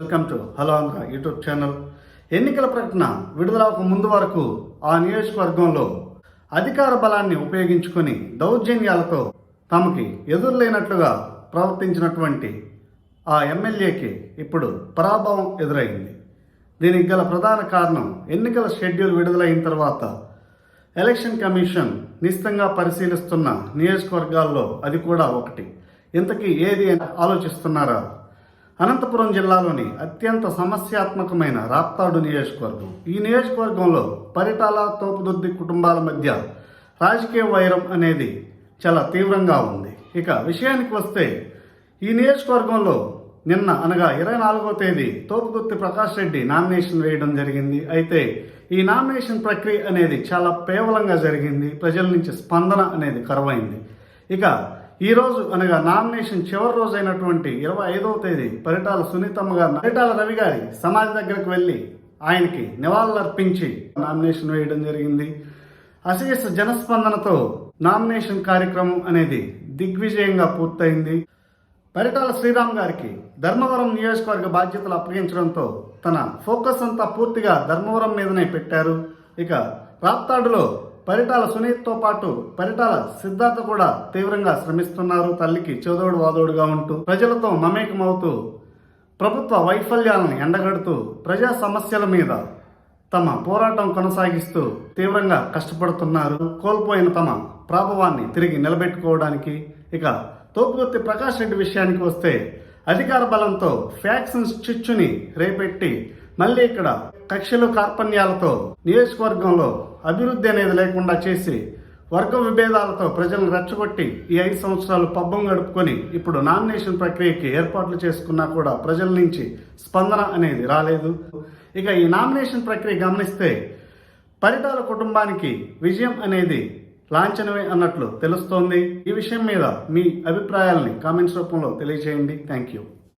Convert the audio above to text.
Welcome to hello Andhra YouTube channel ఎన్నికల ప్రకటన విడుదలకు ముందు వరకు ఆ నియోజకవర్గంలో అధికార బలాన్ని ఉపయోగించుకొని దౌర్జన్యాలతో తమకి ఎదురులేనట్లుగా ప్రవర్తించినటువంటి ఆ ఎమ్మెల్యేకి ఇప్పుడు పరాభవం ఎదురైంది. దీనికి గల ప్రధాన కారణం ఎన్నికల షెడ్యూల్ విడుదలైన తర్వాత ఎలక్షన్ కమిషన్ నిశ్చితంగా పరిశీలిస్తున్న నియోజకవర్గాల్లో అది కూడా ఒకటి. ఇంతకీ ఏది అని ఆలోచిస్తున్నారా? అనంతపురం జిల్లాలోని అత్యంత సమస్యాత్మకమైన రాప్తాడు నియోజకవర్గం. ఈ నియోజకవర్గంలో పరిటాల తోపుదొద్ది కుటుంబాల మధ్య రాజకీయ వైరం అనేది చాలా తీవ్రంగా ఉంది. ఇక విషయానికి వస్తే ఈ నియోజకవర్గంలో నిన్న అనగా ఇరవై నాలుగో తేదీ తోపుదుర్తి ప్రకాష్ రెడ్డి నామినేషన్ వేయడం జరిగింది. అయితే ఈ నామినేషన్ ప్రక్రియ అనేది చాలా పేవలంగా జరిగింది. ప్రజల నుంచి స్పందన అనేది కరువైంది. ఇక ఈ రోజు అనగా నామినేషన్ చివరి రోజు అయినటువంటి ఇరవై ఐదవ తేదీ పరిటాల సునీతమ్మ గారు పరిటాల రవి గారి సమాధి దగ్గరకు వెళ్ళి ఆయనకి నివాళులర్పించి నామినేషన్ వేయడం జరిగింది. అశేష జనస్పందనతో నామినేషన్ కార్యక్రమం అనేది దిగ్విజయంగా పూర్తయింది. పరిటాల శ్రీరామ్ గారికి ధర్మవరం నియోజకవర్గ బాధ్యతలు అప్పగించడంతో తన ఫోకస్ అంతా పూర్తిగా ధర్మవరం మీదనే పెట్టారు. ఇక రాప్తాడులో పరిటాల సునీత్తో పాటు పరిటాల సిద్ధార్థ కూడా తీవ్రంగా శ్రమిస్తున్నారు. తల్లికి చోదోడు వాదోడుగా ఉంటూ ప్రజలతో మమేకమవుతూ ప్రభుత్వ వైఫల్యాలను ఎండగడుతూ ప్రజా సమస్యల మీద తమ పోరాటం కొనసాగిస్తూ తీవ్రంగా కష్టపడుతున్నారు. కోల్పోయిన తమ ప్రాభవాన్ని తిరిగి నిలబెట్టుకోవడానికి ఇక తోపుగుర్తి ప్రకాష్ రెడ్డి విషయానికి వస్తే అధికార బలంతో ఫ్యాక్షన్స్ చిచ్చుని రేపెట్టి మళ్ళీ ఇక్కడ కక్షలు కార్పణ్యాలతో నియోజకవర్గంలో అభివృద్ధి అనేది లేకుండా చేసి వర్గ విభేదాలతో ప్రజలను రెచ్చగొట్టి ఈ ఐదు సంవత్సరాలు పబ్బం గడుపుకొని ఇప్పుడు నామినేషన్ ప్రక్రియకి ఏర్పాట్లు చేసుకున్నా కూడా ప్రజల నుంచి స్పందన అనేది రాలేదు. ఇక ఈ నామినేషన్ ప్రక్రియ గమనిస్తే పరిటాల కుటుంబానికి విజయం అనేది లాంఛనమే అన్నట్లు తెలుస్తోంది. ఈ విషయం మీద మీ అభిప్రాయాల్ని కామెంట్స్ రూపంలో తెలియజేయండి. Thank you.